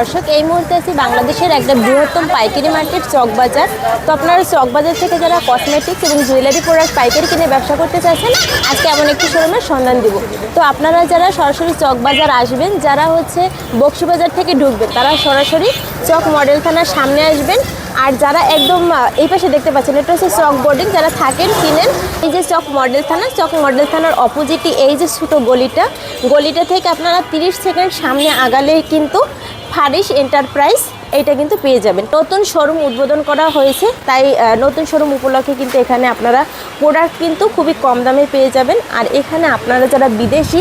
দর্শক, এই মুহূর্তে আছি বাংলাদেশের একটা বৃহত্তম পাইকারি মার্কেট চকবাজার। তো আপনারা চকবাজার থেকে যারা কসমেটিক্স এবং জুয়েলারি প্রোডাক্ট পাইকারি কিনে ব্যবসা করতে চাচ্ছেন, আজকে এমন একটি শোরুমের সন্ধান দিব। তো আপনারা যারা সরাসরি চকবাজার আসবেন, যারা হচ্ছে বক্সিবাজার থেকে ঢুকবেন, তারা সরাসরি চক মডেল থানার সামনে আসবেন। আর যারা একদম এই পাশে দেখতে পাচ্ছেন, এটা হচ্ছে চক বোর্ডিং যারা থাকেন, কিনেন, এই যে চক মডেল থানা চক মডেল থানার অপোজিটে এই যে ছোটো গলিটা গলিটা থেকে আপনারা 30 সেকেন্ড সামনে আগালেই কিন্তু ফারিস এন্টারপ্রাইজ এটা কিন্তু পেয়ে যাবেন। নতুন শোরুম উদ্বোধন করা হয়েছে, তাই নতুন শোরুম উপলক্ষে কিন্তু এখানে আপনারা প্রোডাক্ট কিন্তু খুবই কম দামে পেয়ে যাবেন। আর এখানে আপনারা যারা বিদেশি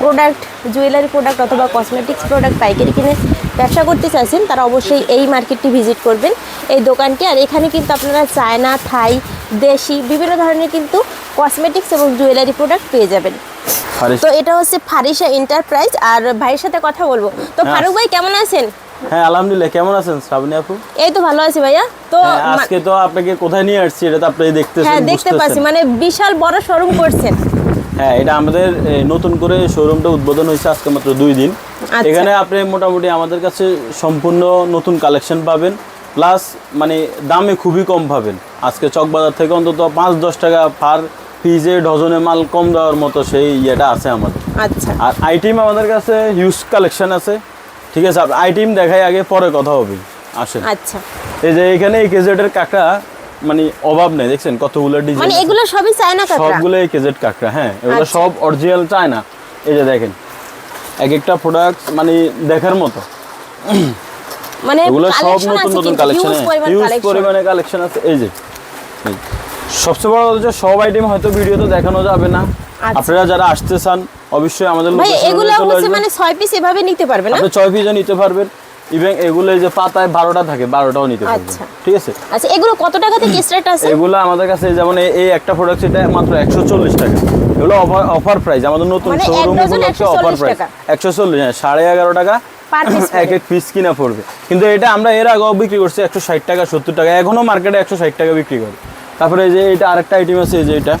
প্রোডাক্ট জুয়েলারি প্রোডাক্ট অথবা কসমেটিক্স প্রোডাক্ট পাইকারি কিনে ব্যবসা করতে চাইছেন, তারা অবশ্যই এই মার্কেটটি ভিজিট করবেন, এই দোকানটি। আর এখানে কিন্তু আপনারা চায়না, থাই, দেশি, বিভিন্ন ধরনের কিন্তু কসমেটিক্স এবং জুয়েলারি প্রোডাক্ট পেয়ে যাবেন। তো এটা হচ্ছে ফারিসা এন্টারপ্রাইজ আর ভাইয়ের সাথে কথা বলব। তো হ্যাঁ। ফারুক ভাই কেমন আছেন? হ্যাঁ আলহামদুলিল্লাহ কেমন আছেন শ্রাবণী আপু? এই তো ভালো আছি ভাইয়া। তো হ্যাঁ, আজকে তো আপনাকে কোথায় নিয়ে আসছি এটা তো আপনি দেখতেছেন হ্যাঁ দেখতে পাচ্ছি মানে বিশাল বড় শোরুম করছেন। হ্যাঁ এটা আমাদের নতুন করে শোরুমটা উদ্বোধন হয়েছে আজকে মাত্র দুই দিন। আচ্ছা। এখানে আপনি মোটামুটি আমাদের কাছে সম্পূর্ণ নতুন কালেকশন পাবেন প্লাস মানে দামে খুবই কম পাবেন। আজকে চকবাজার থেকে অন্তত পাঁচ দশ টাকা পার পিজে ডজনে মাল কম দেওয়ার মতো সেই ইয়েটা আছে আমাদের। আচ্ছা। আর আইটিম আমাদের কাছে হিউজ কালেকশন আছে। ঠিক আছে আর আইটিম দেখাই আগে পরে কথা হবে। আসেন। আচ্ছা। এই যে এখানে এই কেজেটের কাঁকড়া মানে অভাব নেই দেখছেন? কতগুলো ডিজাইন মানে এগুলো সবই চায়না কাঁকড়া? সবগুলো এই কেজেট কাঁকড়া হ্যাঁ। এগুলো আচ্ছা। সব অরিজিনাল চায় না এই যে দেখেন এক একটা প্রোডাক্ট মানে দেখার মতো। মানে এগুলো সব নতুন নতুন কালেকশন হিউজ হিউজ পরিমাণে কালেকশন আছে। এই যে। সবচেয়ে বড় কথা হচ্ছে সব আইটেম হয়তো ভিডিওতে দেখানো যাবে না। আচ্ছা। আপনারা যারা আসতে চান অবশ্যই আমাদের ভাই এগুলো হচ্ছে মানে ছয় পিস এভাবে নিতে পারবে না? আপনি ছয় পিসও নিতে পারবেন। ইভেন এগুলো যে পাতায় বারোটা থাকে বারোটাও নিতে পারবেন। আচ্ছা। ঠিক আছে? আচ্ছা এগুলো কত টাকা থেকে স্টার্ট আছে? এগুলো আমাদের কাছে যেমন এই- একটা প্রোডাক্ট এটা মাত্র একশো চল্লিশ টাকা। এগুলো অফার প্রাইস আমাদের নতুন শোরুম অফার 140 প্রাইস টাকা। একশো চল্লিশ হ্যাঁ সাড়ে এগারো টাকা এক এক পিস কিনা পড়বে। কিন্তু এটা আমরা এর আগেও বিক্রি করছি একশো ষাট টাকা সত্তর টাকা। এখনও মার্কেটে একশো ষাট টাকা বিক্রি করে। তারপরে এই যে এটা আরেকটা আইটেম আছে এই যে এটা।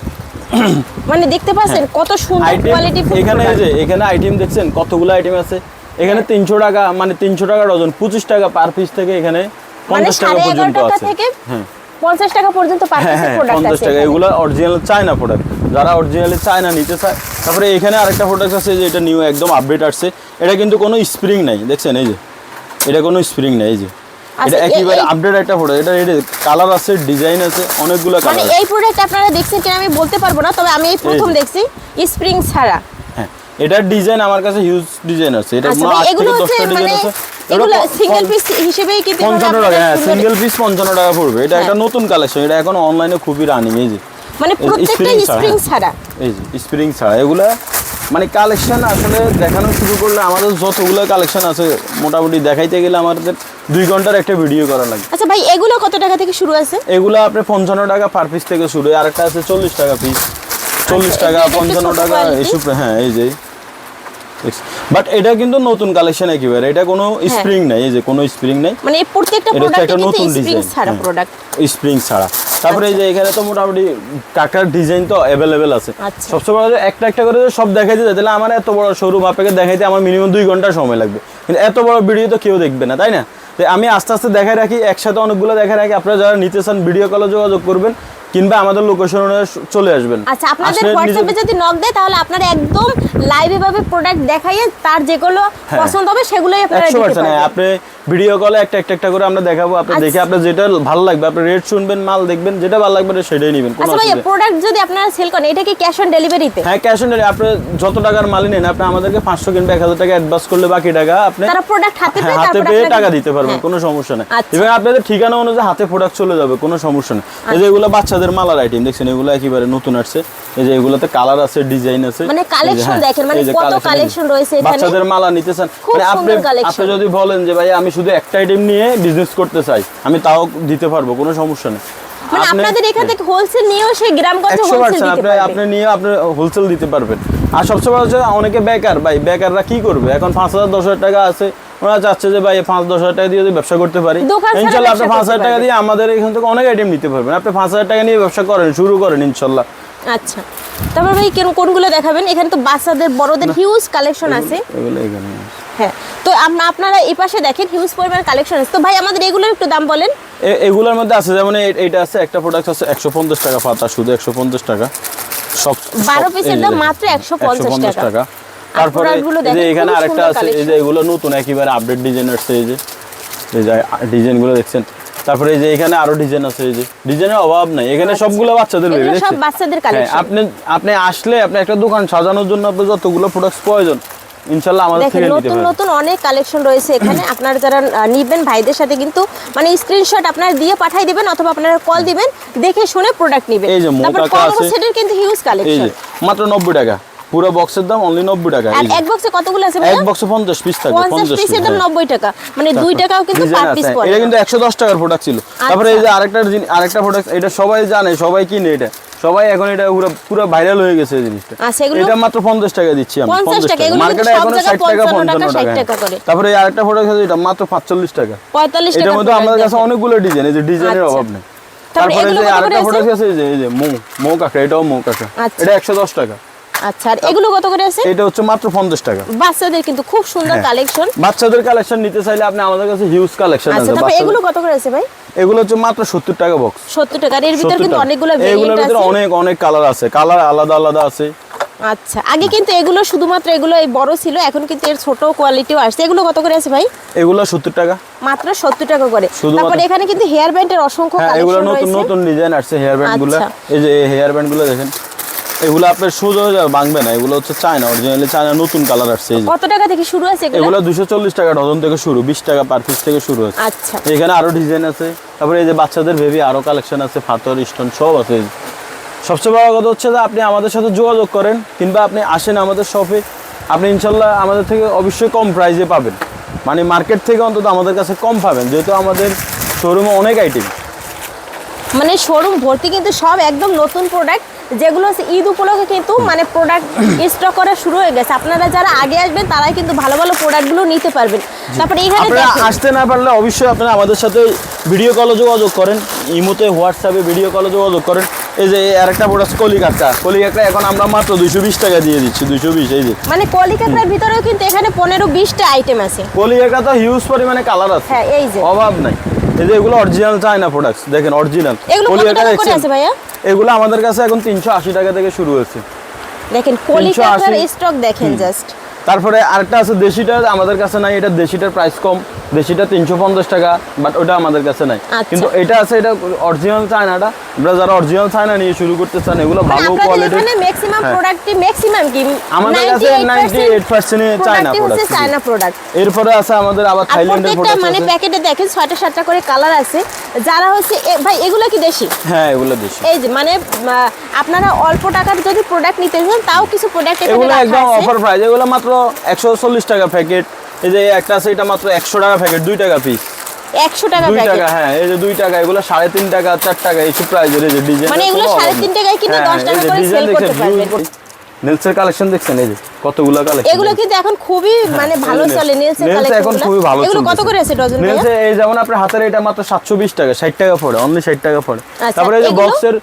মানে দেখতে পাচ্ছেন কত সুন্দর কোয়ালিটি এখানে এই যে এখানে আইটেম দেখছেন কতগুলো আইটেম আছে? এখানে তিনশো টাকা মানে তিনশো টাকা ডজন পঁচিশ টাকা পার পিস থেকে এখানে মানে পঞ্চাশ টাকা পর্যন্ত আছে। হ্যাঁ। পঞ্চাশ টাকা পর্যন্ত পার হ্যাঁ হ্যাঁ প্রোডাক্ট পঞ্চাশ আছে টাকা। এগুলো অরিজিনাল চায়না প্রোডাক্ট যারা অরিজিনালি চায়না নিতে চায় তারপরে এখানে আরেকটা প্রোডাক্ট আছে যে এটা নিউ একদম আপডেট আসছে। এটা কিন্তু কোনো স্প্রিং নাই দেখছেন? এই যে এটা কোনো স্প্রিং নাই এই যে। এটা একেবারে আপডেট একটা প্রোডাক্ট এটা এটা কালার আছে ডিজাইন আছে অনেকগুলো কালার মানে এই প্রোডাক্ট আপনারা দেখছেন কিনা আমি বলতে পারব না তবে আমি এই প্রথম দেখছি স্প্রিং ছাড়া। হ্যাঁ এটার ডিজাইন আমার কাছে হিউজ ডিজাইন আছে এটা আচ্ছা মনে ভাই, আট এগুলো হচ্ছে মানে ডিজাইন আছে এগুলো সিঙ্গেল পিস হিসেবেই কিনতে টাকা হ্যাঁ সিঙ্গেল পিস পঞ্চান্ন টাকা পড়বে। এটা একটা হ্যাঁ। নতুন কালেকশন এটা এখন অনলাইনে খুবই রানিং এই যে। মানে প্রত্যেকটা স্প্রিং হ্যাঁ। ছাড়া। এই যে স্প্রিং ছাড়া এগুলা মানে কালেকশন আসলে দেখানো শুরু করলে আমাদের যতগুলো কালেকশন আছে মোটামুটি দেখাইতে গেলে আমাদের দুই ঘণ্টার একটা ভিডিও করা লাগে। আচ্ছা ভাই এগুলো কত টাকা থেকে শুরু আছে? এগুলো আপনি পঞ্চান্ন টাকা পার পিস থেকে শুরু আর একটা আছে চল্লিশ টাকা পিস চল্লিশ আচ্ছা, টাকা পঞ্চান্ন টাকা এসব হ্যাঁ এই যে। বাট এটা কিন্তু নতুন কালেকশন একেবারে। এটা কোনো স্প্রিং নাই এই যে কোনো স্প্রিং নাই। মানে প্রত্যেকটা প্রোডাক্ট একটা নতুন ডিজাইন ছাড়া প্রোডাক্ট স্প্রিং ছাড়া। তারপরে এই যে এখানে তো মোটামুটি কাকার ডিজাইন তো অ্যাভেলেবেল আছে। আচ্ছা। সবচেয়ে বড় একটা একটা করে সব দেখাইতে যায় তাহলে আমার এত বড় শোরুম আপনাকে দেখাইতে আমার মিনিমাম দুই ঘণ্টা সময় লাগবে। কিন্তু এত বড় ভিডিও তো কেউ দেখবে না তাই না? আমি আস্তে আস্তে দেখাই রাখি একসাথে অনেকগুলো দেখাই রাখি। আপনারা যারা নিতে চান ভিডিও কলে যোগাযোগ করবেন। কিংবা আমাদের লোকেশন চলে আসবেন আচ্ছা আপনাদের হোয়াটসঅ্যাপে যদি নক দেয় তাহলে আপনারা একদম লাইভে ভাবে প্রোডাক্ট দেখাইয়ে তার যেগুলো হ্যাঁ। পছন্দ হবে সেগুলোই আপনারা দিতে পার্সেন্ট পারবেন আপনি ভিডিও কলে একটা একটা একটা করে আমরা দেখাবো আপনি আচ্ছা। দেখে আপনার যেটা ভালো লাগবে আপনি রেট শুনবেন মাল দেখবেন যেটা ভালো লাগবে সেটাই নেবেন কোনো আচ্ছা নেই। প্রোডাক্ট যদি আপনারা সেল করেন এটা কি ক্যাশ অন ডেলিভারিতে হ্যাঁ ক্যাশ অন ডেলিভারি আপনি যত টাকার মাল নেন আপনি আমাদেরকে পাঁচশো কিংবা এক হাজার টাকা অ্যাডভান্স করলে বাকি টাকা আপনি তারা প্রোডাক্ট হাতে পেয়ে হাতে পেয়ে টাকা দিতে পারবেন হ্যাঁ। কোনো সমস্যা নেই আচ্ছা। এবং আপনাদের ঠিকানা অনুযায়ী হাতে প্রোডাক্ট চলে যাবে কোনো সমস্যা নেই এই যে এগুলো বাচ্চাদের মালার আইটেম দেখছেন এগুলো একেবারে নতুন আসছে এই যে এগুলোতে কালার আছে ডিজাইন আছে। মানে collection হ্যাঁ, দেখেন, মানে কত collection রয়েছে এখানে। বাচ্চাদের মালা নিতে চান মানে আপনি আপনি যদি বলেন যে ভাই আমি শুধু একটা আইটেম নিয়ে বিজনেস করতে চাই আমি তাও দিতে পারব কোনো সমস্যা নেই। মানে আপনাদের এখান থেকে হোলসেল নিয়েও সেই গ্রামগঞ্জে হোলসেল দিতে আপনি আপনি নিয়ে আপনি হোলসেল দিতে পারবেন। আর সবচেয়ে বড় হচ্ছে অনেকে বেকার ভাই বেকাররা কি করবে? এখন পাঁচ হাজার দশ হাজার টাকা আছে। ওরা চাচ্ছে যে ভাই পাঁচ দশ হাজার টাকা দিয়ে যদি ব্যবসা করতে পারি ইনশাল্লাহ আপনি পাঁচ হাজার টাকা দিয়ে আমাদের এখান থেকে অনেক আইটেম নিতে পারবেন। আপনি পাঁচ হাজার টাকা নিয়ে ব্যবসা করেন শুরু করেন ইনশাল্লাহ। আচ্ছা। তারপর ভাই কেন কোনগুলো দেখাবেন? এখানে তো বাচ্চাদের বড়দের হিউজ কালেকশন আছে। এগুলো এখানে হ্যাঁ। তো আপনারা এই পাশে দেখেন হিউজ পরিমাণ কালেকশন আছে। তো ভাই আমাদের এগুলোর একটু দাম বলেন। এগুলোর মধ্যে আছে যেমন এইটা আছে একটা প্রোডাক্ট আছে একশো পঞ্চাশ টাকা পাতা শুধু একশো পঞ্চাশ টাকা। সব বারো পিসের দাম মাত্র 150 টাকা। তারপরে যে এখানে আরেকটা আছে এই যে এগুলো নতুন একেবারে আপডেট ডিজাইন আসছে এই যে এই যে ডিজাইনগুলো দেখছেন তারপরে এই যে এখানে আরও ডিজাইন আছে এই যে ডিজাইনের অভাব নাই। এখানে সবগুলো বাচ্চাদের আচ্ছা। বেবি সব বাচ্চাদের হ্যাঁ, কালেকশন আপনি আপনি আসলে আপনি একটা দোকান সাজানোর জন্য আপনার যতগুলো প্রোডাক্টস প্রয়োজন ইনশাল্লাহ আমাদের থেকে নিতে নতুন পারেন নতুন অনেক কালেকশন রয়েছে এখানে। আপনারা যারা নিবেন ভাইদের সাথে কিন্তু মানে স্ক্রিনশট আপনারা দিয়ে পাঠাই দিবেন অথবা আপনারা কল দিবেন দেখে শুনে প্রোডাক্ট নেবেন। এই যে মোটাটা কম্বো সেটের কিন্তু হিউজ কালেকশন মাত্র নব্বই টাকা। পুরো বক্সের দাম অনলি নব্বই টাকা আর এক বক্সে কতগুলো আছে এক বক্সে পঞ্চাশ পিস থাকবে পঞ্চাশ পঞ্চাশ পিসের দাম নব্বই টাকা। মানে দুই টাকাও কিন্তু পার পিস পড়ে। এটা কিন্তু একশো দশ টাকার প্রোডাক্ট ছিল। তারপরে এই যে আরেকটা জিনিস আরেকটা প্রোডাক্ট এটা সবাই জানে সবাই কিনে এটা। সবাই এখন এটা পুরো পুরো ভাইরাল হয়ে গেছে এই জিনিসটা। আচ্ছা? এটা মাত্র পঞ্চাশ টাকা দিচ্ছি আমি 50 পঞ্চাশ টাকা, মার্কেটে এখন জায়গায় ষাট টাকা 55 পঞ্চান্ন টাকা, 60 করে। তারপরে এই আরেকটা প্রোডাক্ট আছে এটা মাত্র পাঁচচল্লিশ টাকা। পঁয়তাল্লিশ টাকা এটার মধ্যে আমাদের কাছে অনেকগুলো ডিজাইন এই যে ডিজাইনের আচ্ছা। অভাব নেই। তারপরে এগুলো যে আরেকটা? প্রোডাক্ট আছে? এই যে এই মৌ মৌ কাঁকড়া এটাও মৌ কাঁকড়া। আচ্ছা। এটা একশো দশ টাকা। আচ্ছা আর এগুলো কত করে আছে? এটা হচ্ছে মাত্র পঞ্চাশ টাকা। বাচ্চাদের কিন্তু খুব সুন্দর। কালেকশন। বাচ্চাদের কালেকশন নিতে চাইলে আপনি আমাদের কাছে হিউজ কালেকশন আছে। তারপর এগুলো কত করে আছে ভাই? এগুলো হচ্ছে মাত্র সত্তর টাকা বক্স সত্তর টাকা এর ভিতর কিন্তু অনেকগুলো ভেরিয়েন্ট আছে। অনেক অনেক কালার আছে। কালার আলাদা আলাদা আছে। আগে কিন্তু এগুলো শুধুমাত্র এগুলো এই বড় ছিল এখন কিন্তু এর ছোট কোয়ালিটিও আসছে। এগুলো কত করে আছে ভাই? এগুলো সত্তর টাকা। মাত্র সত্তর টাকা করে। তারপর এখানে কিন্তু হেয়ার ব্যান্ডের অসংখ্য হ্যাঁ এগুলো নতুন নতুন ডিজাইন আসছে হেয়ার ব্যান্ডগুলো আচ্ছা। এই যে হেয়ার ব্যান্ডগুলো দেখেন। এগুলো আপনার সোজা হয়ে যাবে ভাঙবে না। এগুলো হচ্ছে চায়না অরিজিনালি চায়না নতুন কালার আসছে কত টাকা থেকে শুরু আছে এগুলো? দুশো চল্লিশ টাকা ডজন থেকে শুরু বিশ টাকা পার পিস থেকে শুরু আছে আচ্ছা। এখানে আরও ডিজাইন আছে তারপরে এই যে বাচ্চাদের ভেবি আরও কালেকশন আছে ফাতর স্টোন সব আছে। সবচেয়ে বড় কথা হচ্ছে যে আপনি আমাদের সাথে যোগাযোগ করেন কিংবা আপনি আসেন আমাদের শপে আপনি ইনশাল্লাহ আমাদের থেকে অবশ্যই কম প্রাইসে পাবেন। মানে মার্কেট থেকে অন্তত আমাদের কাছে কম পাবেন যেহেতু আমাদের শোরুমে অনেক আইটেম মানে শোরুম ভর্তি কিন্তু সব একদম নতুন প্রোডাক্ট যেগুলো ঈদ উপলক্ষে কিন্তু মানে প্রোডাক্ট স্টক করা শুরু হয়ে গেছে। আপনারা যারা আগে আসবেন তারাই কিন্তু ভালো ভালো প্রোডাক্টগুলো নিতে পারবেন। তারপরে এখানে আপনারা আসতে না পারলে অবশ্যই আপনারা আমাদের সাথে ভিডিও কলে যোগাযোগ করেন। ইমোতে হোয়াটসঅ্যাপে ভিডিও কলে যোগাযোগ করেন। এই যে আর একটা প্রোডাক্ট কলিকাতা। কলিকাতা এখন আমরা মাত্র দুইশো বিশ টাকা দিয়ে দিচ্ছি দুইশো বিশ এই যে। মানে কলিকাতার ভিতরেও কিন্তু এখানে পনেরো বিশটা আইটেম আছে। কলিকাতা হিউজ পরিমাণে কালার আছে। হ্যাঁ এই যে। অভাব নাই। এই যে এগুলো অরিজিনাল চায়না প্রোডাক্টস দেখেন অরিজিনাল এগুলো টাকা করে আছে ভাইয়া? এগুলো আমাদের কাছে এখন তিনশো আশি টাকা থেকে শুরু হয়েছে। দেখেন কলিকাতার স্টক দেখেন জাস্ট তারপরে আরেকটা আছে দেশিটা আমাদের কাছে নাই এটা দেশিটার প্রাইস কম। দেশিটা তিনশো পঞ্চাশ টাকা বাট ওটা আমাদের কাছে নাই। আচ্ছা। কিন্তু এটা আছে এটা অরিজিনাল চায়নাটা। আমরা যারা অরিজিনাল চায়না নিয়ে শুরু করতে চান এগুলো ভালো ম্যাক্সিমাম হ্যাঁ। প্রোডাক্টই ম্যাক্সিমাম কি? আমাদের কাছে 98% চায়না প্রোডাক্ট চায়না প্রোডাক্ট এরপরে আছে আমাদের আবার থাইল্যান্ডের প্রোডাক্ট মানে প্যাকেটে দেখেন ছয়টা সাতটা করে কালার আছে। যারা হচ্ছে ভাই এগুলো কি দেশি? হ্যাঁ এগুলো দেশি। এই যে মানে আপনারা অল্প টাকার যদি প্রোডাক্ট নিতে চান তাও কিছু প্রোডাক্ট এখানে এগুলো একদম অফার প্রাইস এগুলো মাত্র একশো চল্লিশ টাকা প্যাকেট এই যে একটা আছে এটা মাত্র একশো টাকা প্যাকেট দুই টাকা পিস একশো টাকা দুই টাকা হ্যাঁ এই যে দুই টাকা এগুলো সাড়ে তিন টাকা চার টাকা এইসব প্রাইজের এই যে ডিজাইন মানে এগুলো সাড়ে তিন টাকায় কিনে দশ টাকা করে সেল করতে পারবেন। নেলসের কালেকশন দেখছেন এই যে কতগুলো কালেকশন এগুলো কিন্তু এখন খুবই মানে ভালো চলে নেলসের নেলস এখন খুবই ভালো এগুলো কত করে আছে ডজন নেলসে এই যেমন আপনার হাতের এটা মাত্র সাতশো বিশ টাকা ষাট টাকা পড়ে অনলি ষাট টাকা পড়ে আচ্ছা, তারপরে এই যে বক্সের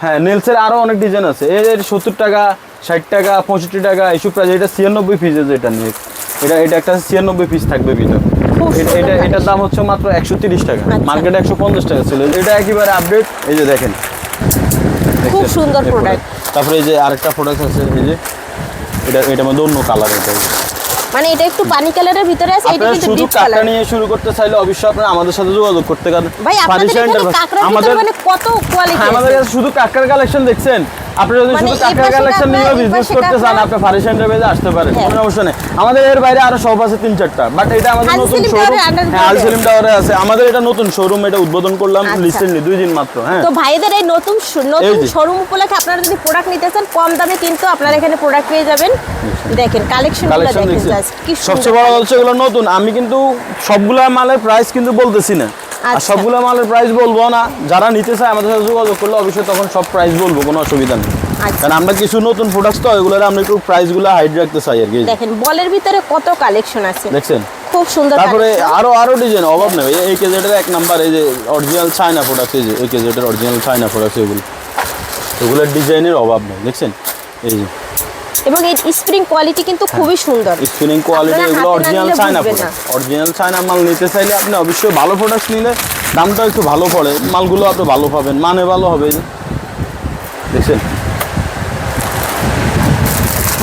হ্যাঁ নেলসের আরও অনেক ডিজাইন আছে। এই যে সত্তর টাকা ষাট টাকা পঁয়ষট্টি টাকা এইসব প্রাইস এটা ছিয়ানব্বই পিস এটা নিয়ে এটা এটা একটা ছিয়ানব্বই পিস থাকবে ভিতর। এটা এটা এটার দাম হচ্ছে মাত্র একশো তিরিশ টাকা। আচ্ছা। মার্কেটে একশো পঞ্চাশ টাকা ছিল। এটা একেবারে আপডেট এই যে দেখেন। খুব সুন্দর product। তারপরে এই যে আরেকটা প্রোডাক্ট আছে এই যে এটা এটার মধ্যে অন্য কালার এটা। মানে এটা একটু পানি কালারের ভিতরে আছে এটা কিন্তু ডিপ কাঁকড়া কালার নিয়ে শুরু করতে চাইলে অবশ্যই আপনারা আমাদের সাথে যোগাযোগ করতে পারেন। ভাই আপনাদের এখানে কাঁকড়ার আমাদের ভিতরে মানে কত কোয়ালিটি হ্যাঁ, আমাদের শুধু কাঁকড়ার কালেকশন দেখছেন। আপনি যদি মানে শুধু কালেকশন নিয়ে বিজনেস করতে চান আপনি ফারিশন আসতে পারেন হ্যাঁ। কোনো সমস্যা নেই। আমাদের এর বাইরে আরও শপ আছে তিন চারটা বাট এটা আমাদের নতুন শোরুম হ্যাঁ টাওয়ারে আছে। আমাদের এটা নতুন শোরুম এটা উদ্বোধন করলাম আচ্ছা। রিসেন্টলি দুই দিন মাত্র হ্যাঁ। তো ভাইদের এই নতুন নতুন শোরুম উপলক্ষে আপনারা যদি প্রোডাক্ট নিতে চান কম দামে কিন্তু আপনারা এখানে প্রোডাক্ট পেয়ে যাবেন। দেখেন কালেকশন কালেকশন দেখেন জাস্ট কি সবচেয়ে বড় হচ্ছে এগুলো নতুন। আমি কিন্তু সবগুলা মালের প্রাইস কিন্তু বলতেছি না। আর আচ্ছা। সবগুলা মালের প্রাইস বলব না। যারা নিতে চায় আমাদের সাথে যোগাযোগ করলে অবশ্যই তখন সব প্রাইস বলব কোনো অসুবিধা নেই। আচ্ছা। কারণ আমরা কিছু নতুন প্রোডাক্টস তো এগুলোর আমরা একটু প্রাইসগুলো হাইড রাখতে চাই আর কি। দেখেন বলের ভিতরে কত কালেকশন আছে। দেখছেন? খুব সুন্দর তারপরে আরও আরও ডিজাইন অভাব নেই। এই- এই কেজেটের এক নাম্বার এই যে অরিজিনাল চায়না প্রোডাক্ট এই যে এই কেজেটের অরিজিনাল চায়না প্রোডাক্ট এগুলো। এগুলোর ডিজাইনের অভাব নেই। দেখছেন? এই যে। এবং এর স্প্রিং কোয়ালিটি কিন্তু খুবই সুন্দর। স্প্রিং কোয়ালিটি এগুলো অরিজিনাল নিলে চায়না অরিজিনাল চায়না মাল নিতে চাইলে আপনি অবশ্যই ভালো প্রোডাক্ট নিলে দামটা একটু ভালো পড়ে মালগুলো আপনি ভালো পাবেন মানে ভালো হবে এই যে। দেখছেন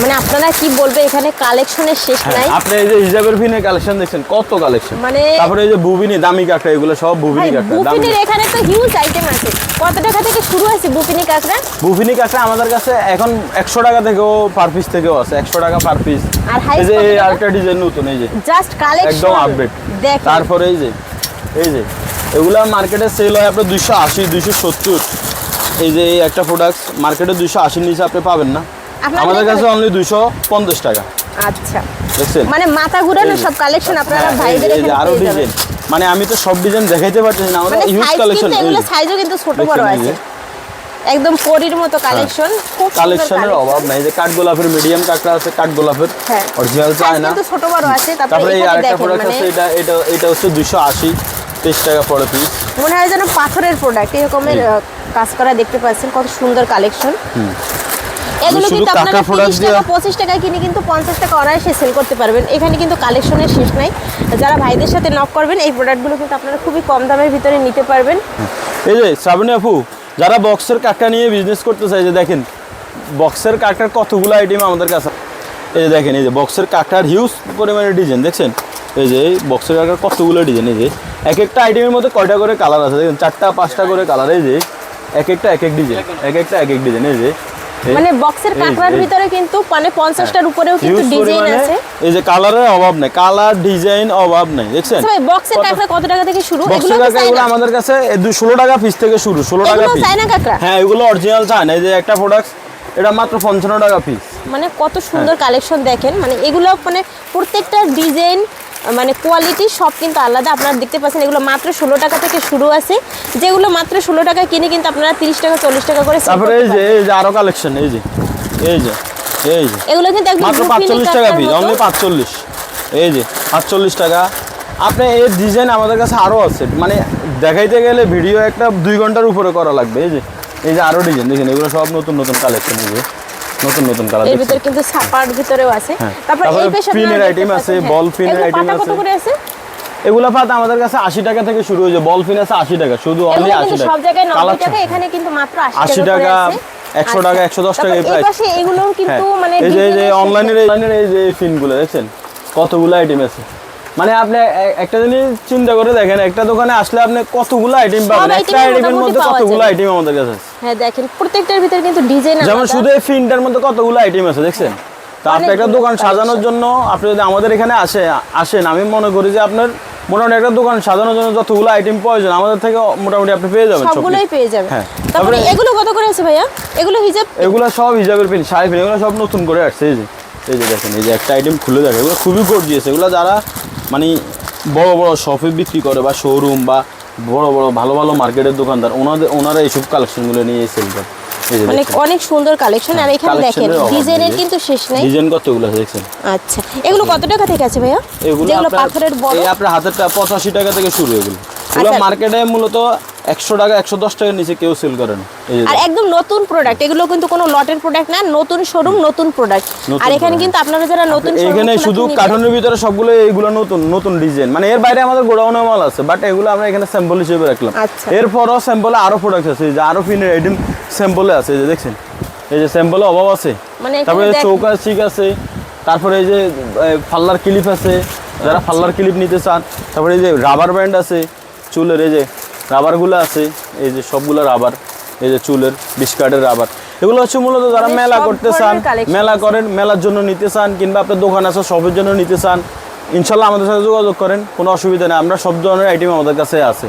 মানে আপনারা কি বলবে এখানে কালেকশনের শেষ হ্যাঁ, নাই? আপনি এই যে হিজাবের ভিনে কালেকশন দেখছেন কত কালেকশন মানে- তারপরে এই যে বুবিনি দামি কাঁকড়া এগুলো সব বুবিনি কাঁকড়া দামি বুফিনের এখানে তো হিউজ আইটেম আছে। কত টাকা থেকে শুরু আছে বুফিনি কাঁকড়া? বুবিনি কাঁকড়া আমাদের কাছে এখন একশো টাকা থেকেও পার পিস থেকেও আছে একশো টাকা পার পিস আর এই যে আরেকটা ডিজাইন নতুন এই যে। জাস্ট কালেকশন একদম আপডেট তারপরে এই যে এই যে এগুলা মার্কেটে সেল হয় আপনার দুইশো আশি দুইশো সত্তর। এই যে একটা প্রোডাক্ট মার্কেটে দুইশো আশির নিচে আপনি পাবেন না। আমাদের কাছে অনলি দুইশো পঞ্চাশ টাকা। আচ্ছা। মানে মাথা ঘুরানো সব কালেকশন আপনারা হ্যাঁ, ভাইদের এখানে আরও ডিজাইন মানে আমি তো সব ডিজাইন দেখাইতে পারছি না আমাদের মানে হিউজ কালেকশন কিন্তু এগুলো সাইজও কিন্তু ছোট বড় আছে। একদম পরির মতো কালেকশন খুব কালেকশনের অভাব নাই যে কাঠ গোলাপের মিডিয়াম কাঁকড়া আছে কাঠ গোলাপের হ্যাঁ। অরিজিনাল চায় না। ছোট বড় আছে তারপরে এই আরেকটা প্রোডাক্ট মানে আছে এটা এটা এটা হচ্ছে দুশো আশি তেইশ টাকা পড়ে পিস মনে হয় যেন পাথরের প্রোডাক্ট এরকমের কাজ করা দেখতে পাচ্ছেন কত সুন্দর কালেকশন এগুলো কিন্তু আপনারা কাঁকড়া product তিরিশ টাকা দিয়ে- পঁচিশ টাকায় কিনে কিন্তু পঞ্চাশ টাকা অনায়াসে সেল করতে পারবেন। এখানে কিন্তু কালেকশনের শেষ নাই। যারা ভাইদের সাথে নক করবেন এই প্রোডাক্টগুলো কিন্তু আপনারা খুবই কম দামের ভিতরে নিতে পারবেন। এই যে শ্রাবণী আপু যারা বক্সের কাঁকড়া নিয়ে বিজনেস করতে চাই যে দেখেন বক্সের কাঁকড়ার কতগুলো আইটেম আমাদের কাছে এই যে দেখেন এই যে বক্সের কাঁকড়ার হিউজ পরিমাণে ডিজাইন দেখছেন? এই যে এই বক্সের কাঁকড়ার কতগুলো ডিজাইন এই যে এক একটা আইটেমের মধ্যে কয়টা করে কালার আছে? দেখেন চারটা পাঁচটা করে কালার এই যে এক একটা এক এক ডিজাইন এক একটা এক এক ডিজাইন এই যে মানে বক্সের কাঁকড়ার ভিতরে কিন্তু মানে পঞ্চাশটার উপরেও কিন্তু ডিজাইন আছে। এই যে কালারের অভাব নাই কালার ডিজাইন অভাব নাই দেখছেন? আচ্ছা ভাই বক্সের কত- কাঁকড়া কত টাকা থেকে শুরু? বক্সের এগুলো কাঁকড়া আমাদের কাছে ষোলো টাকা পিস থেকে শুরু ষোলো টাকা পিস চায়না কাঁকড়া? হ্যাঁ এগুলো অরিজিনাল চায় না এই যে একটা প্রোডাক্ট এটা মাত্র পঞ্চান্ন টাকা পিস মানে কত সুন্দর হ্যাঁ। কালেকশন দেখেন মানে এগুলো মানে প্রত্যেকটা ডিজাইন মানে কোয়ালিটি সব কিন্তু আলাদা। আপনারা দেখতে পাচ্ছেন এগুলো মাত্র ষোলো টাকা থেকে শুরু আছে। যেগুলো মাত্র ষোলো টাকা কিনে কিন্তু আপনারা তিরিশ টাকা চল্লিশ টাকা করে তারপরে এই যে এই যে আরও কালেকশন এই যে এই যে এই যে। এগুলো কিন্তু একদম মাত্র পাঁচচল্লিশ টাকা পিস। অনলি পাঁচচল্লিশ। এই যে পাঁচচল্লিশ টাকা। আপনি এই ডিজাইন আমাদের কাছে আরও আছে। মানে দেখাইতে গেলে ভিডিও একটা দুই ঘণ্টার উপরে করা লাগবে। এই যে এই যে আরও ডিজাইন দেখেন এগুলো সব নতুন নতুন কালেকশন যে। নতুন নতুন কালারের ভিতরে কিন্তু ছাপার ভিতরেও আছে হ্যাঁ। তারপর এই পেশে পিনের item আছে, ball pin এর item কত করে আছে এগুলো পাতা আমাদের কাছে আশি টাকা থেকে শুরু হয়েছে বল ফিন আছে আশি টাকা শুধু অনলি এগুলো আশি কিন্তু টাকা সব জায়গায় নব্বই Collection। টাকা এখানে কিন্তু মাত্র আশি 80 টাকা করে টাকা, আছে। 100 টাকা, আচ্ছা। 110 টাকা এই তারপর এই এগুলোও কিন্তু। মানে এই যে এই যে অনলাইনের অনলাইনের এই যে ফিনগুলো দেখছেন কতগুলো আইটেম আছে মানে আপনি একটা জিনিস চিন্তা করে দেখেন একটা দোকানে আসলে আপনি কতগুলো আইটেম পাবেন? একটা আইটেমের মধ্যে কতগুলো আইটেম আমাদের কাছে আছে। হ্যাঁ দেখেন প্রত্যেকটার ভিতরে কিন্তু ডিজাইন যেমন শুধু এই ফিনটার মধ্যে কতগুলো আইটেম আছে দেখছেন? তা আপনি একটা দোকান সাজানোর জন্য আপনি যদি আমাদের এখানে আসে আসেন আমি মনে করি যে আপনার মোটামুটি একটা দোকান সাজানোর জন্য যতগুলো আইটেম প্রয়োজন আমাদের থেকে মোটামুটি আপনি পেয়ে যাবেন সবগুলোই পেয়ে যাবে হ্যাঁ। তারপরে এগুলো কত করে আছে ভাইয়া? এগুলো হিজাব এগুলো সব হিজাবের পেন শাড়ি পেন এগুলো সব নতুন করে আসছে এই যে এই যে দেখেন এই যে একটা আইটেম খুলে দেখে এগুলো খুবই গর্জিয়াস এগুলো যারা মানে বড় বড় শপে বিক্রি করে বা শোরুম বা বড় বড় ভালো ভালো মার্কেটের দোকানদার ওনাদের ওনারা এইসব কালেকশনগুলো নিয়ে সেল করে। মানে অনেক সুন্দর কালেকশন আর এখানে দেখেন ডিজাইনের কিন্তু শেষ নেই। ডিজাইন কতগুলো আছে দেখছেন? আচ্ছা এগুলো কত টাকা থেকে আছে ভাইয়া? এগুলো আপনার- পাথরের বড়? এই আপনার হাতেরটা পঁচাশি টাকা থেকে শুরু এগুলো। এগুলো আচ্ছা। মার্কেটে মূলত একশো টাকা একশো দশ টাকার নিচে কেউ সেল করে না। এই যে আর একদম নতুন প্রোডাক্ট এগুলো কিন্তু কোনো লটের প্রোডাক্ট না নতুন শোরুম নতুন প্রোডাক্ট আর এখানে কিন্তু আপনারা যারা নতুন এখানে শুধু কার্টুনের ভিতরে সবগুলো এইগুলো নতুন নতুন ডিজাইন মানে এর বাইরে আমাদের গোডাউনে মাল আছে বাট এগুলো আমরা এখানে স্যাম্পল হিসেবে রাখলাম। আচ্ছা। এরপরও স্যাম্পলে আরও প্রোডাক্ট আছে যে আরও ফিনের আইটেম স্যাম্পলে আছে যে দেখছেন? এই যে স্যাম্পলে অভাব আছে। মানে তারপরে চৌকা চিক আছে তারপরে এই যে ফাল্লার ক্লিপ আছে যারা ফাল্লার ক্লিপ নিতে চান তারপরে এই যে রাবার ব্যান্ড আছে চুলের এই যে রাবারগুলো আছে এই যে সবগুলো রাবার এই যে চুলের বিস্কাটের রাবার। এগুলো হচ্ছে মূলত যারা মানে মেলা করতে চান মেলা করেন মেলার জন্য নিতে চান কিংবা আপনার দোকান আছে শপের জন্য নিতে চান ইনশাল্লাহ আমাদের সাথে যোগাযোগ করেন কোনো অসুবিধা নেই। আমরা সব ধরনের আইটেম আমাদের কাছে আছে।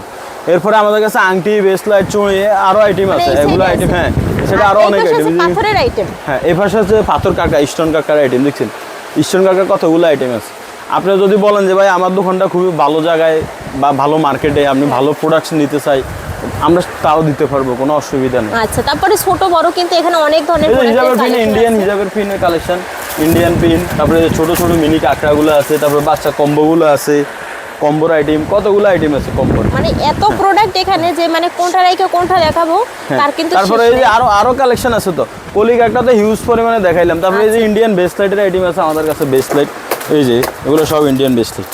এরপরে আমাদের কাছে আংটি ব্রেসলাইট চুড়ি আরও আইটেম মানে আছে। এগুলো আইটেম হ্যাঁ সেটা আর আরও অনেক আইটেম পাথরের আইটেম হ্যাঁ এই পাশে আছে পাথর কাকা স্টোন কাকার আইটেম দেখছেন? স্টোন কাকার কতগুলো আইটেম আছে? আপনি যদি বলেন যে ভাই আমার দোকানটা খুবই ভালো জায়গায় বা ভালো মার্কেটে আপনি ভালো প্রোডাকশন নিতে চাই আমরা তাও দিতে পারব কোনো অসুবিধা নেই। আচ্ছা তারপরে ছোট বড় কিন্তু এখানে অনেক ধরনের হিজাবের পিন ইন্ডিয়ান। হিজাবের পিনের কালেকশন ইন্ডিয়ান পিন তারপরে ছোট ছোট মিনি কাঁকড়াগুলো আছে তারপরে বাচ্চা কম্বোগুলো আছে কম্বোর আইটেম কতগুলো আইটেম আছে কম্বোর? মানে এত প্রোডাক্ট এখানে যে মানে কোনটা রেখে কোনটা দেখাবো তার কিন্তু হ্যাঁ। তারপরে এই যে আরও আরও কালেকশন আছে তো। কলিক একটা তো হিউজ পরিমাণে দেখাইলাম। তারপরে এই যে ইন্ডিয়ান বেসলাইটের আইটেম আছে আমাদের কাছে বেসলাইট এই যে এগুলো সব ইন্ডিয়ান বেসলাইট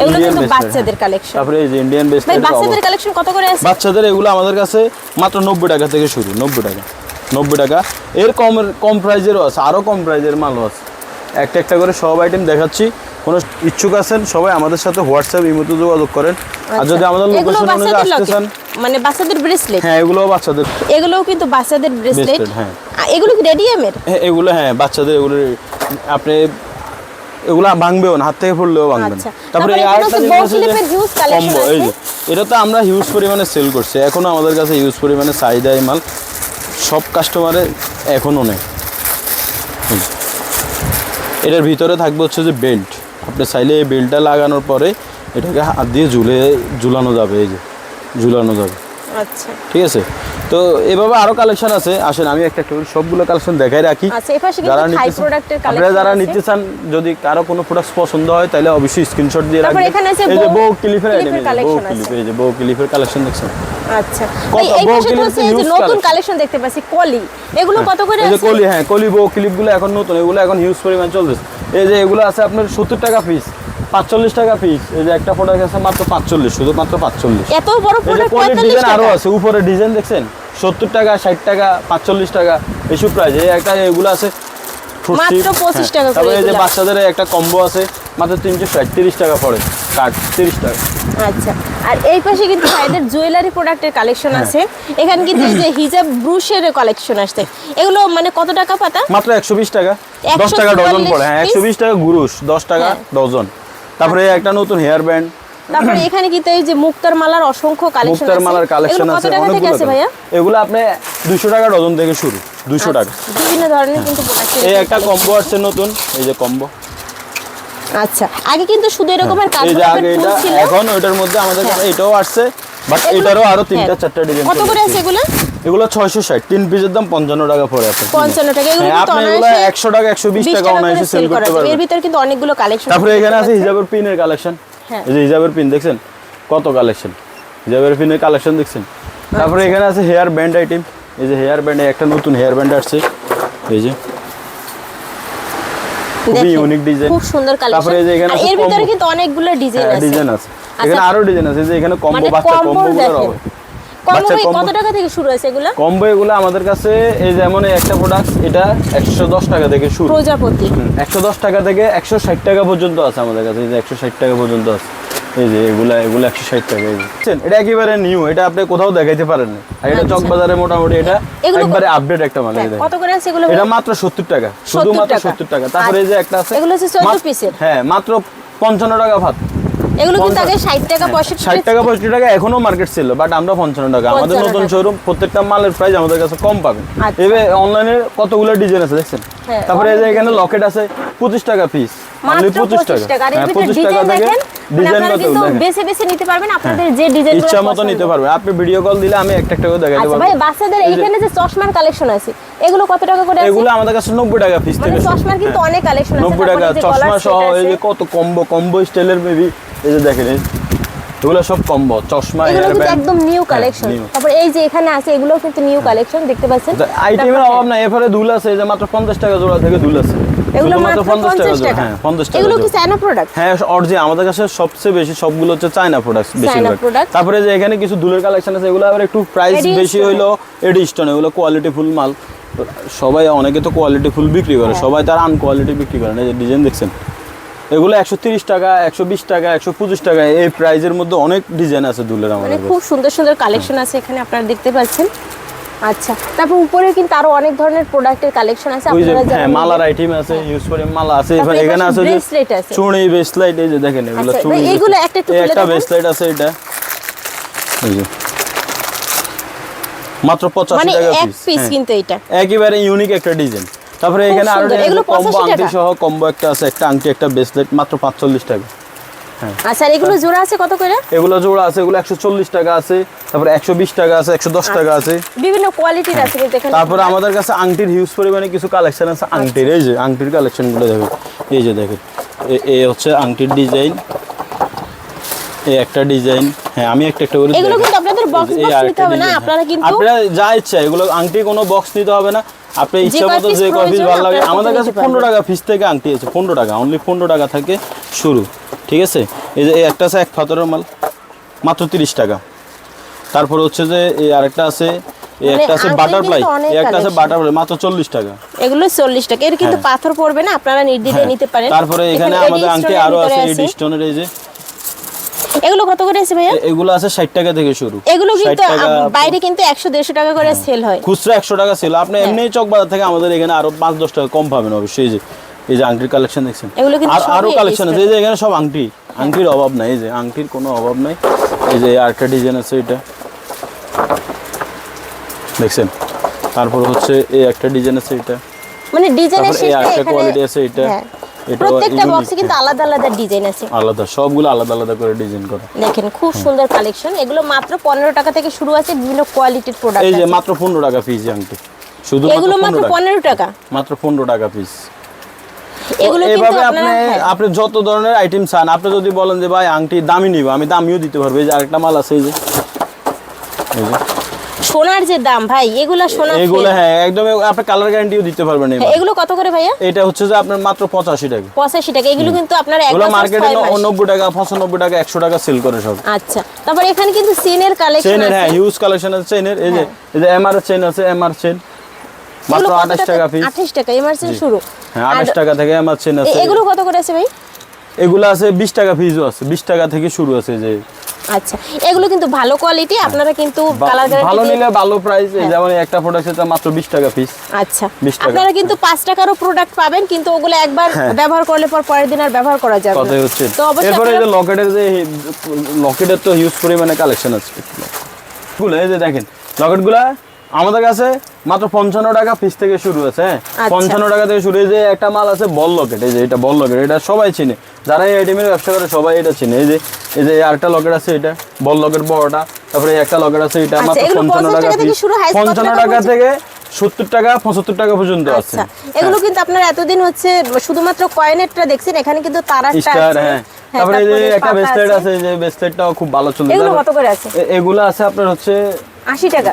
এগুলো কিন্তু বাচ্চাদের কালেকশন তারপরে এই যে ইন্ডিয়ান ভাই বাচ্চাদের কালেকশন কত করে আছে? বাচ্চাদের এগুলো আমাদের কাছে মাত্র নব্বই টাকা থেকে শুরু নব্বই টাকা নব্বই টাকা। এর কমের কম প্রাইজেরও আছে আরও কম প্রাইজের মালও আছে। একটা একটা করে সব আইটেম দেখাচ্ছি। কোনো ইচ্ছুক আছেন সবাই আমাদের সাথে হোয়াটসঅ্যাপ ইমোতে যোগাযোগ করেন। আর যদি আমাদের আচ্ছা। লোকেশন অনুযায়ী আসতে চান মানে বাচ্চাদের ব্রেসলেট হ্যাঁ এগুলোও বাচ্চাদের এগুলোও কিন্তু বাচ্চাদের ব্রেসলেট হ্যাঁ। এগুলো কি রেডিয়ামের হ্যাঁ, এগুলো হ্যাঁ বাচ্চাদের এগুলো আপনি এগুলো ভাঙবেও না হাত থেকে পড়লেও ভাঙবে না। আচ্ছা। তারপরে এই আরেকটা collection এই যে এটা তো আমরা হিউজ পরিমাণে সেল করছি। এখনও আমাদের কাছে হিউজ পরিমাণে চাহিদা এই মাল। সব কাস্টমারে এখনও নেই। এটার ভিতরে থাকবে হচ্ছে যে বেল্ট আপনি চাইলে এই বেল্টটা লাগানোর পরে এটাকে হাত দিয়ে ঝুলে ঝুলানো যাবে এই যে। ঝুলানো যাবে। আচ্ছা। ঠিক আছে? তো এভাবে আরও কালেকশন আছে। আসেন আমি একটা সবগুলো কালেকশন দেখাই রাখি। আচ্ছা, যারা আপনারা যারা নিতে চান যদি কারও কোনো প্রোডাক্ট পছন্দ হয় তাহলে অবশ্যই স্ক্রিনশট দিয়ে রাখবেন। আছে এই যে বউ আইটেম এই যে বউ ক্লিপের কালেকশন দেখছেন? আচ্ছা। এই পাশে তো যে নতুন কালেকশন দেখতে পাচ্ছি কলি। এগুলো কত করে এই যে কলি হ্যাঁ কলি বউ ক্লিপগুলো এখন নতুন এগুলো এখন হিউজ পরিমাণ চলতেছে। এই যে এগুলো আছে আপনার সত্তর টাকা পিস পাঁচচল্লিশ টাকা পিস এই যে একটা প্রোডাক্ট আছে মাত্র পাঁচচল্লিশ শুধু মাত্র পাঁচচল্লিশ। এত বড় প্রোডাক্ট কোয়ালিটি 45 ডিজাইন আরও আছে উপরে ডিজাইন দেখছেন? সত্তর টাকা ষাট টাকা পাঁচচল্লিশ টাকা এইসব প্রাইস এই একটা এগুলো আছে fruit মাত্র chip, 25 হ্যাঁ। তারপরে যে বাচ্চাদের একটা কম্বো আছে মাত্র তিনশো ষাট তিরিশ টাকা পড়ে কাঠ তিরিশ টাকা। আচ্ছা আর এই পাশে কিন্তু ভাইদের জুয়েলারি প্রোডাক্টের কালেকশন হ্যাঁ। আছে। এখানে কিন্তু যে হিজাব ব্রুশের কালেকশন আসছে। এগুলো মানে কত টাকা পাতা? মাত্র একশো বিশ টাকা। দশ টাকা ডজন পড়ে হ্যাঁ একশো বিশ টাকা গুরুশ দশ টাকা হ্যাঁ। ডজন তারপরে একটা নতুন হেয়ার ব্যান্ড তারপরে এখানে কিন্তু এই যে মুক্তার মালার অসংখ্য কালেকশন মুক্তার মালার কালেকশন আছে থেকে আছে ভাইয়া? এগুলো আপনি দুশো টাকা ডজন থেকে শুরু দুশো টাকা। বিভিন্ন ধরনের কিন্তু প্রোডাক্ট এই একটা কম্বো আসছে নতুন এই যে কম্বো আচ্ছা আগে কিন্তু শুধু এরকমের কাজ এই যে আগে এটা এখন ওইটার মধ্যে আমাদের কাছে এটাও আসছে বাট এটারও আরও তিনটা হ্যাঁ। চারটা ডিজাইন কত করে আছে এগুলো? এগুলো ছয়শো ষাট তিন পিসের দাম পঞ্চান্ন টাকা পড়ে আছে। পঞ্চান্ন টাকা এগুলো হ্যাঁ, কিন্তু অনায়াসে একশো টাকা একশো বিশ বিশ টাকা টাকা করে সেল করতে যাবে এর পারবেন। ভিতরে কিন্তু অনেকগুলো কালেকশন তারপরে এখানে আছে হিজাবের পিনের কালেকশন হ্যাঁ। এই যে হিজাবের পিন দেখছেন? কত কালেকশন হিজাবের পিনের কালেকশন দেখছেন? তারপরে আচ্ছা। এখানে আছে হেয়ার ব্যান্ড আইটেম এই যে হেয়ার ব্যান্ড একটা নতুন হেয়ার ব্যান্ড আসছে। এই যে। খুবই ইউনিক ডিজাইন খুব সুন্দর কালেকশন তারপরে এই যে এখানে এর ভিতরে কিন্তু অনেকগুলো ডিজাইন হ্যাঁ আছে। ডিজাইন আছে। আচ্ছা। এখানে আরও ডিজাইন আছে। যে এখানে কম্বো মানে বাচ্চা কম্বো গুলো হবে। কত টাকা থেকে শুরু আছে এগুলো? কম্বো এগুলো আমাদের কাছে এই যেমন একটা প্রোডাক্ট এটা একশো দশ টাকা থেকে শুরু। প্রজাপতি। একশো দশ টাকা থেকে একশো ষাট টাকা পর্যন্ত আছে আমাদের কাছে এই যে একশো ষাট টাকা পর্যন্ত আছে। এই যে এগুলা এগুলো একশো ষাট টাকা এই যে। বুঝছেন? এটা একেবারে নিউ এটা আপনি কোথাও দেখাইতে পারেন না। আর এটা আচ্ছা। চকবাজারে মোটামুটি এটা একবারে আপডেট একটা মানে হ্যাঁ, কত করে আছে এগুলো এটা মাত্র সত্তর টাকা শুধুমাত্র সত্তর টাকা। তারপরে এই যে একটা আছে এগুলো হচ্ছে 14 পিসের। হ্যাঁ মাত্র পঞ্চান্ন টাকা ভাত। এগুলো কিন্তু আগে পঞ্চাশ- ষাট টাকা পঁয়ষট্টি ষাট টাকা পঁয়ষট্টি টাকা এখনও মার্কেট ছিল বাট আমরা পঞ্চান্ন টাকা। আমাদের নতুন শোরুম প্রত্যেকটা মালের প্রাইস আমাদের কাছে কম পাবেন আচ্ছা। এবার অনলাইনে কতগুলো ডিজাইন আছে দেখছেন? হ্যাঁ, তারপরে এই যে এখানে লকেট আছে পঁচিশ টাকা পিস মাত্র পঁচিশ টাকা। আর এর হ্যাঁ টাকা দেখেন মানে ডিজাইন কত কিন্তু দেখেন। বেছে বেছে নিতে পারবেন আপনাদের যে ডিজাইন ইচ্ছা মতো নিতে পারবেন আপনি ভিডিও কল দিলে আমি একটা একটা করে দেখাতে আচ্ছা পারব। ভাই বাচ্চাদের এই যে- এইখানে যে চশমার কালেকশন আছে এগুলো কত টাকা করে আছে? এগুলো আমাদের কাছে নব্বই টাকা পিস মানে থেকে চশমার কিন্তু হ্যাঁ। অনেক কালেকশন আছে নব্বই টাকা চশমা সহ এই যে কত কম্বো কম্বো স্টাইলের মেবি এই যে দেখেন এগুলো সব কম্বো চশমা এগুলো একদম নিউ কালেকশন তারপর এই যে এখানে আছে এগুলো কিন্তু নিউ কালেকশন দেখতে পাচ্ছেন। আইটেমের তারপর- অভাব নাই এরপরে দুল আছে এই যে মাত্র পঞ্চাশ টাকা জোড়া থেকে দুল আছে। এগুলো মাত্র 50 জোড়া টাকা। হ্যাঁ পঞ্চাশ টাকা এগুলো কি চায়না প্রোডাক্ট হ্যাঁ অরিজিনাল আমাদের কাছে সবচেয়ে বেশি সবগুলো হচ্ছে চায়না প্রোডাক্ট product। তারপরে যে এখানে কিছু দুলের কালেকশন আছে এগুলো আবার একটু প্রাইস বেশি। হইল এডি স্টোন এগুলো কোয়ালিটি ফুল মাল। সবাই অনেকে তো কোয়ালিটি ফুল বিক্রি করে হ্যাঁ। সবাই তার আনকোয়ালিটি বিক্রি করে না এই যে ডিজাইন দেখছেন? এগুলো একশো তিরিশ টাকা একশো বিশ টাকা একশো পঁচিশ টাকা। এই প্রাইজের মধ্যে অনেক ডিজাইন আছে দুলের মানে আমাদের খুব সুন্দর সুন্দর কালেকশন আছে এখানে আপনারা দেখতে পাচ্ছেন। আচ্ছা তারপর উপরে কিন্তু আরও অনেক ধরনের প্রোডাক্টের কালেকশন আছে। আপনারা হ্যাঁ মালার আইটেম আছে ইউজ করে মালা আছে। এবার এখানে আছে bracelet আছে। চুড়ি বেসলাইট এই যে দেখেন এগুলো আচ্ছা, চুড়ি ভাই, এইগুলো একটা একটু একটা। বেসলাইট আছে এটা। এই যে। মাত্র পঁচাশি মানে টাকা এক পিস পিস কিন্তু এটা। একেবারে ইউনিক একটা ডিজাইন তারপরে এখানে আরও এগুলো কম্বো 85 আংটি সহ কম্বো একটা আছে একটা আংটি একটা ব্রেসলেট মাত্র পাঁচচল্লিশ টাকা। আচ্ছা আর এগুলো জোড়া আছে কত করে? এগুলো জোড়া আছে এগুলো একশো চল্লিশ টাকা আছে তারপরে একশো বিশ টাকা আছে একশো দশ টাকা আছে। বিভিন্ন কোয়ালিটির আছে কিন্তু এখানে তারপরে আমাদের কাছে আংটির হিউজ পরিমাণে কিছু কালেকশন আছে আংটির এই যে আংটির কালেকশন কালেকশনগুলো দেখেন এই যে দেখেন এ- এ হচ্ছে আংটির ডিজাইন এই একটা ডিজাইন হ্যাঁ আমি একটা একটা করে এগুলো কিন্তু আপনাদের box আরেকটা নিতে হবে না, আপনারা হ্যাঁ। কিন্তু- আপনারা যা ইচ্ছা এগুলো আংটি কোনো বক্স নিতে হবে না। আপনি ইচ্ছা মতো যে কয় পিস ভালো লাগে। আমাদের কাছে পনেরো টাকা পিস থেকে আংটি আছে পনেরো টাকা অনলি পনেরো টাকা থেকে শুরু। ঠিক আছে? এই যে একটা আছে এক ফাতরের মাল মাত্র তিরিশ টাকা। তারপর হচ্ছে যে এই আরেকটা আছে এই মানে একটা আছে আংটির বাটারফ্লাই এই একটা আছে। বাটারফ্লাই মাত্র চল্লিশ টাকা। এগুলো চল্লিশ টাকা। এর কিন্তু হ্যাঁ। পাথর পড়বে না আপনারা নির্দ্বিধায় নিতে পারেন। তারপরে এখানে আমাদের আংটি আরও আছে এই যে এগুলো কত করে আছে ভাইয়া? এগুলো আছে ষাট টাকা থেকে শুরু। এগুলো কিন্তু বাইরে কিন্তু একশো দেড়শো টাকা করে সেল হয়। খুচরা একশো টাকা ছিল আপনি হ্যাঁ। এমনি চক বাজার থেকে আমাদের এখানে আরও পাঁচ দশ টাকা কম পাবেন অবশ্যই এই যে এই যে আংটির কালেকশন দেখছেন? এগুলো কিন্তু আর কালেকশন আছে। এই যে এখানে সব আংটি। আংটির অভাব নাই। এই যে আংটির কোনো অভাব নাই। এই যে আরেকটা ডিজাইন আছে এটা। দেখছেন? তারপর হচ্ছে এই একটা ডিজাইন আছে এটা। মানে ডিজাইনের শেষে এখানে কোয়ালিটি আছে এটা। হ্যাঁ। এটা প্রত্যেকটা বক্সে কিন্তু হ্যাঁ। আলাদা আলাদা ডিজাইন আছে। আলাদা সবগুলো আলাদা আলাদা করে ডিজাইন করা। দেখেন খুব সুন্দর কালেকশন এগুলো মাত্র পনেরো টাকা থেকে শুরু আছে বিভিন্ন কোয়ালিটির প্রোডাক্ট এই যে মাত্র পনেরো টাকা পিস আংটি শুধু এগুলো মাত্র পনেরো টাকা। মাত্র পনেরো টাকা পিস এগুলো কিন্তু আপনি হ্যাঁ। আপনি যত ধরনের আইটেম চান আপনি যদি বলেন যে ভাই আংটি দামি নিব। আমি দামিও দিতে পারব। এই যে আরেকটা মাল আছে এই যে। এই যে। সোনার যে দাম ভাই এগুলা সোনার এগুলো হ্যাঁ একদম আপনি কালার গ্যারান্টিও দিতে পারবেন হ্যাঁ, এগুলো কত করে ভাইয়া? এটা হচ্ছে যে আপনার মাত্র পঁচাশি টাকা। পঁচাশি টাকা এগুলো কিন্তু আপনার এগুলো মার্কেটে ছয় মাস। নব্বই টাকা পঁচানব্বই টাকা একশো টাকা সেল করে সব। আচ্ছা তারপর এখানে কিন্তু সিনের কালেকশন চেনের হ্যাঁ আছে হিউজ কালেকশন আছে চেনের এই যে এই যে এমআর চেন আছে এমআর চেন মাত্র আঠাশ টাকা? পিস আঠাশ টাকা এমার্জেন্সি শুরু। হ্যাঁ আর আঠাশ টাকা থেকে এমআর চেন আছে। এগুলো কত করে আছে ভাই? এগুলো আছে বিশ টাকা পিসও আছে বিশ টাকা থেকে শুরু আছে যে। আচ্ছা এগুলো কিন্তু ভালো কোয়ালিটি আপনারা কিন্তু ভালো নিলে ভালো প্রাইস যেমন একটা প্রোডাক্ট এটা মাত্র বিশ টাকা পিস আচ্ছা 20। আপনারা কিন্তু পাঁচ টাকারও প্রোডাক্ট পাবেন কিন্তু ওগুলো একবার হ্যাঁ। ব্যবহার করলে পর পরের দিন আর ব্যবহার করা যাবে না। হচ্ছে। তো অবশ্যই এরপরে যে লকেটের যে লকেটের তো হিউজ পরিমাণে কালেকশন আছে। গুলো এই যে দেখেন লকেটগুলা আমাদের কাছে মাত্র পঞ্চান্ন টাকা পিস থেকে শুরু আছে হ্যাঁ? আচ্ছা। পঞ্চান্ন টাকা থেকে শুরু যে একটা মাল আছে বল লকেট এই যে এটা বল লকেট এটা সবাই চিনে। যারা এই আইটেমের ব্যবসা করে সবাই এটা চিনে। এই যে এই যে আরেকটা লকেট আছে এটা বল লকেট বড়টা তারপরে একটা লকেট আছে এটা আচ্ছা, মাত্র পঞ্চান্ন টাকা পঞ্চান্ন টাকা থেকে সত্তর টাকা পঁচাত্তর টাকা পর্যন্ত আছে। আচ্ছা এগুলো কিন্তু আপনার এতদিন হচ্ছে শুধুমাত্র কয়েনেরটা দেখছেন এখানে কিন্তু স্টার হ্যাঁ। হ্যাঁ, তারপরে এই যে একটা পাতা ব্রেসলেট আছে। যে ব্রেসলেটটাও খুব ভালো চলে এগুলো কত করে আছে? এগুলো আছে আপনার হচ্ছে আশি টাকা।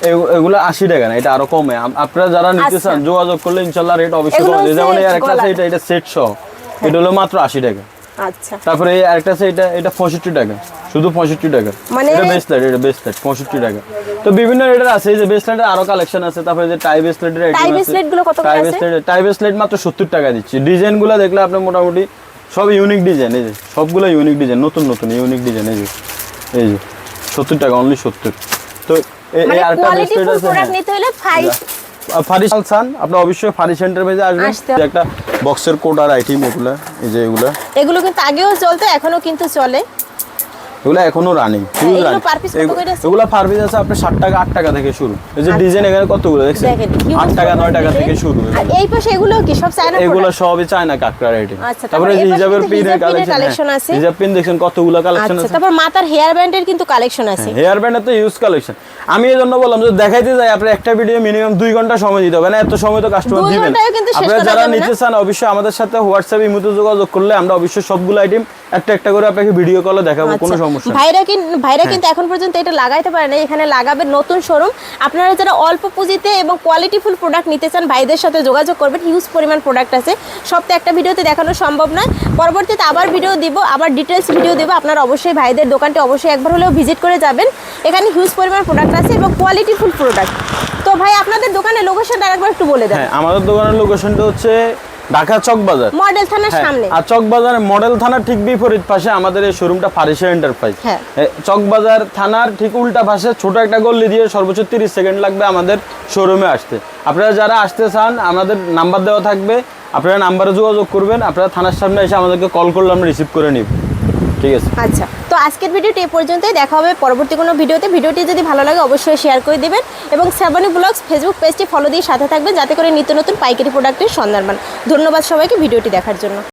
এগুলো আশি টাকা না এটা আরও কমে। আপনারা যারা নিতে আচ্ছা। চান যোগাযোগ করলে ইনশাল্লাহ রেট অবশ্যই কমে। যেমন এই আরেকটা আছে এটা এটা সেট সহ। এটা হলো মাত্র আশি টাকা। আচ্ছা। তারপরে এই আরেকটা আছে এটা এটা পঁয়ষট্টি টাকা। শুধু পঁয়ষট্টি টাকা। মানে- এটা বেসলেট এটা বেসলেট পঁয়ষট্টি টাকা। তো বিভিন্ন রেটের আছে যে বেসলেটের আরও কালেকশন আছে। তারপরে যে টাই বেসলেটের টাই bracelet গুলো কত করে টাই আছে? টাই বেসলেট মাত্র সত্তর টাকা দিচ্ছি। ডিজাইনগুলো দেখলে আপনি মোটামুটি সব ইউনিক ডিজাইন এই যে সবগুলো ইউনিক ডিজাইন নতুন নতুন ইউনিক ডিজাইন এই যে এই যে সত্তর টাকা অনলি সত্তর। তো এই- মানে এই আরেকটা কোয়ালিটি আছে প্রোডাক্ট হ্যাঁ। নিতে হলে ফাইভ ফারিস সান আপনি অবশ্যই ফারিস এন্টারপ্রাইজে আসবেন আসতে একটা বক্সের আর আইটেম এগুলা এই যে এগুলা। এগুলো কিন্তু আগেও চলতো এখনও কিন্তু চলে। এগুলো এখনও রানিং হ্যাঁ, এগুলো আছে? এগুলো পার পিস আছে আপনার ষাট টাকা আট টাকা থেকে শুরু। এই যে ডিজাইন এখানে কতগুলো দেখছেন? আট টাকা নয় টাকা থেকে শুরু। এই পাশে এগুলো কি? সব চায়না এগুলো সবই চায়না আইটেম আচ্ছা, তারপরে হিজাবের পিনের কালেকশন আছে। হিজাব পিন দেখছেন কতগুলো কালেকশন আচ্ছা আছে? তারপর মাথার হেয়ার ব্যান্ডের কিন্তু কালেকশন আছে। হেয়ার ব্যান্ডের তো ইউজ কালেকশন আমি এই জন্য বললাম যে দেখাইতে যাই আপনার একটা ভিডিও মিনিমাম দুই ঘণ্টা সময় দিতে হবে না এত সময় তো কাস্টমার দিবেন। আপনারা যারা নিতে চান অবশ্যই আমাদের সাথে হোয়াটসঅ্যাপ ইমুতে যোগাযোগ করলে আমরা অবশ্যই সবগুলো আইটেম একটা একটা করে আপনাকে ভিডিও কলে দেখাবো কোনো আচ্ছা, সমস্যা ভাইরা কিন্তু ভাইরা কিন্তু এখন পর্যন্ত এটা লাগাইতে পারে না এখানে লাগাবে নতুন শোরুম। আপনারা যারা অল্প পুঁজিতে এবং কোয়ালিটিফুল প্রোডাক্ট নিতে চান ভাইদের সাথে যোগাযোগ করবেন হিউজ পরিমাণ প্রোডাক্ট আছে। সব তো একটা ভিডিওতে দেখানো সম্ভব নয়। পরবর্তীতে আবার ভিডিও দিব আবার ডিটেলস ভিডিও দেবো। আপনারা অবশ্যই ভাইদের দোকানটি অবশ্যই একবার হলেও ভিজিট করে যাবেন। এখানে হিউজ পরিমাণ প্রোডাক্ট আছে এবং কোয়ালিটিফুল প্রোডাক্ট তো ভাই আপনাদের দোকানের লোকেশনটা আরেকবার একটু বলে দেন। হ্যাঁ আমাদের দোকানের লোকেশনটা হচ্ছে ঢাকা চক বাজার মডেল থানার হ্যাঁ, সামনে। আর চকবাজার মডেল থানার ঠিক বিপরীত পাশে আমাদের এই শোরুমটা ফারিশা এন্টারপ্রাইজ হ্যাঁ। চকবাজার থানার ঠিক উল্টা পাশে ছোট একটা গল্লি দিয়ে সর্বোচ্চ তিরিশ সেকেন্ড লাগবে আমাদের শোরুমে আসতে। আপনারা যারা আসতে চান আমাদের নাম্বার দেওয়া থাকবে। আপনারা নাম্বারে যোগাযোগ করবেন। আপনারা থানার সামনে এসে আমাদেরকে কল করলে আমরা রিসিভ করে নিব। ঠিক আছে। আচ্ছা তো আজকের ভিডিওটি এই পর্যন্তই। দেখা হবে পরবর্তী কোনো ভিডিওতে। ভিডিওটি যদি ভালো লাগে, অবশ্যই শেয়ার করে দেবেন। এবং শ্রাবণী ব্লগস ফেসবুক পেজটি ফলো দিয়ে সাথে থাকবেন, যাতে করে নিত্য নতুন পাইকারি প্রোডাক্টের সন্ধান পান। ধন্যবাদ সবাইকে ভিডিওটি দেখার জন্য।